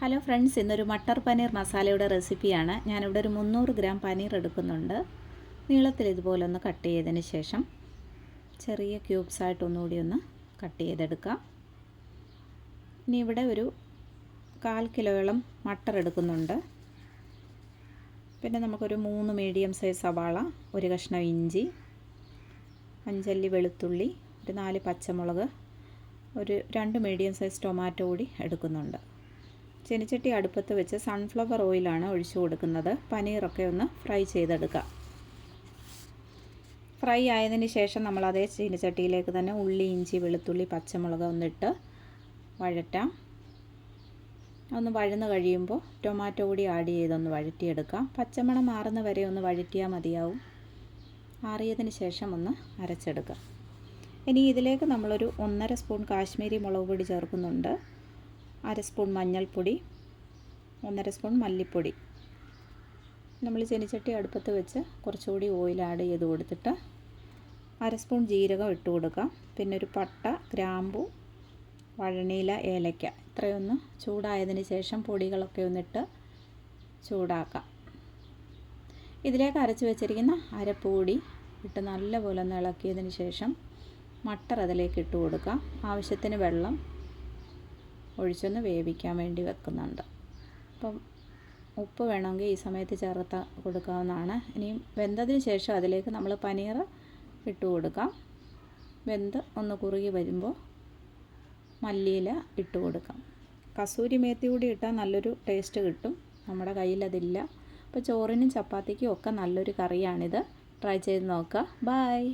Hello friends ഇന്നൊരു മട്ടർ പനീർ മസാലയുടെ റെസിപ്പിയാണ്. ഞാനിവിടെ ഒരു മുന്നൂറ് ഗ്രാം പനീർ എടുക്കുന്നുണ്ട്. നീളത്തിൽ ഇതുപോലെ ഒന്ന് കട്ട് ചെയ്തതിന് ശേഷം ചെറിയ ക്യൂബ്സ് ആയിട്ട് ഒന്നുകൂടി ഒന്ന് കട്ട് ചെയ്തെടുക്കാം. ഇനി ഇവിടെ ഒരു കാൽ കിലോയോളം മട്ടർ എടുക്കുന്നുണ്ട്. പിന്നെ നമുക്കൊരു മൂന്ന് മീഡിയം സൈസ് സവാള ഒരു കഷ്ണം ഇഞ്ചി അഞ്ചല്ലി വെളുത്തുള്ളി ഒരു നാല് പച്ചമുളക് ഒരു രണ്ട് മീഡിയം സൈസ് ടൊമാറ്റോ കൂടി എടുക്കുന്നുണ്ട്. ചെനിച്ചട്ടി അടുപ്പത്ത് വെച്ച് സൺഫ്ലവർ ഓയിലാണ് ഒഴിച്ചു കൊടുക്കുന്നത്. പനീറൊക്കെ ഒന്ന് ഫ്രൈ ചെയ്തെടുക്കാം. ഫ്രൈ ആയതിന് ശേഷം നമ്മൾ അതേ ചീനച്ചട്ടിയിലേക്ക് തന്നെ ഉള്ളി ഇഞ്ചി വെളുത്തുള്ളി പച്ചമുളക് ഒന്നിട്ട് വഴറ്റാം. ഒന്ന് വഴന്ന് കഴിയുമ്പോൾ ടൊമാറ്റോ കൂടി ആഡ് ചെയ്തൊന്ന് വഴറ്റിയെടുക്കാം. പച്ചമണം മാറുന്ന വരെ ഒന്ന് വഴറ്റിയാൽ മതിയാവും. ആറിയതിന് ശേഷം ഒന്ന് അരച്ചെടുക്കാം. ഇനി ഇതിലേക്ക് നമ്മളൊരു ഒന്നര സ്പൂൺ കാശ്മീരി മുളക് പൊടി ചേർക്കുന്നുണ്ട്. അര സ്പൂൺ മഞ്ഞൾപ്പൊടി ഒന്നര സ്പൂൺ മല്ലിപ്പൊടി. നമ്മൾ ചെനിച്ചട്ടി അടുപ്പത്ത് വെച്ച് കുറച്ചുകൂടി ഓയിൽ ആഡ് ചെയ്ത് കൊടുത്തിട്ട് അര സ്പൂൺ ജീരകം ഇട്ട് കൊടുക്കാം പിന്നെ ഒരു പട്ട ഗ്രാമ്പു വഴണിയില ഏലയ്ക്ക ഇത്രയൊന്ന് ചൂടായതിന് ശേഷം പൊടികളൊക്കെ ഒന്നിട്ട് ചൂടാക്കാം. ഇതിലേക്ക് അരച്ച് വെച്ചിരിക്കുന്ന അരപ്പൊടി ഇട്ട് നല്ലപോലെ ഒന്ന് ഇളക്കിയതിന് ശേഷം മട്ടർ അതിലേക്ക് ഇട്ട് കൊടുക്കാം ആവശ്യത്തിന് വെള്ളം ഒഴിച്ചൊന്ന് വേവിക്കാൻ വേണ്ടി വെക്കുന്നുണ്ട്. അപ്പം ഉപ്പ് വേണമെങ്കിൽ ഈ സമയത്ത് ചേർത്ത് കൊടുക്കാവുന്നതാണ്. ഇനി വെന്തതിന് ശേഷം അതിലേക്ക് നമ്മൾ പനീർ ഇട്ട് കൊടുക്കാം. വെന്ത് ഒന്ന് കുറുകി വരുമ്പോൾ മല്ലിയില ഇട്ട് കൊടുക്കാം. കസൂരി മേത്തി കൂടി ഇട്ടാൽ നല്ലൊരു ടേസ്റ്റ് കിട്ടും. നമ്മുടെ കയ്യിലതില്ല അപ്പോൾ ചോറിനും ചപ്പാത്തിക്കും ഒക്കെ നല്ലൊരു കറിയാണിത്. ട്രൈ ചെയ്ത് നോക്കുക. ബായ്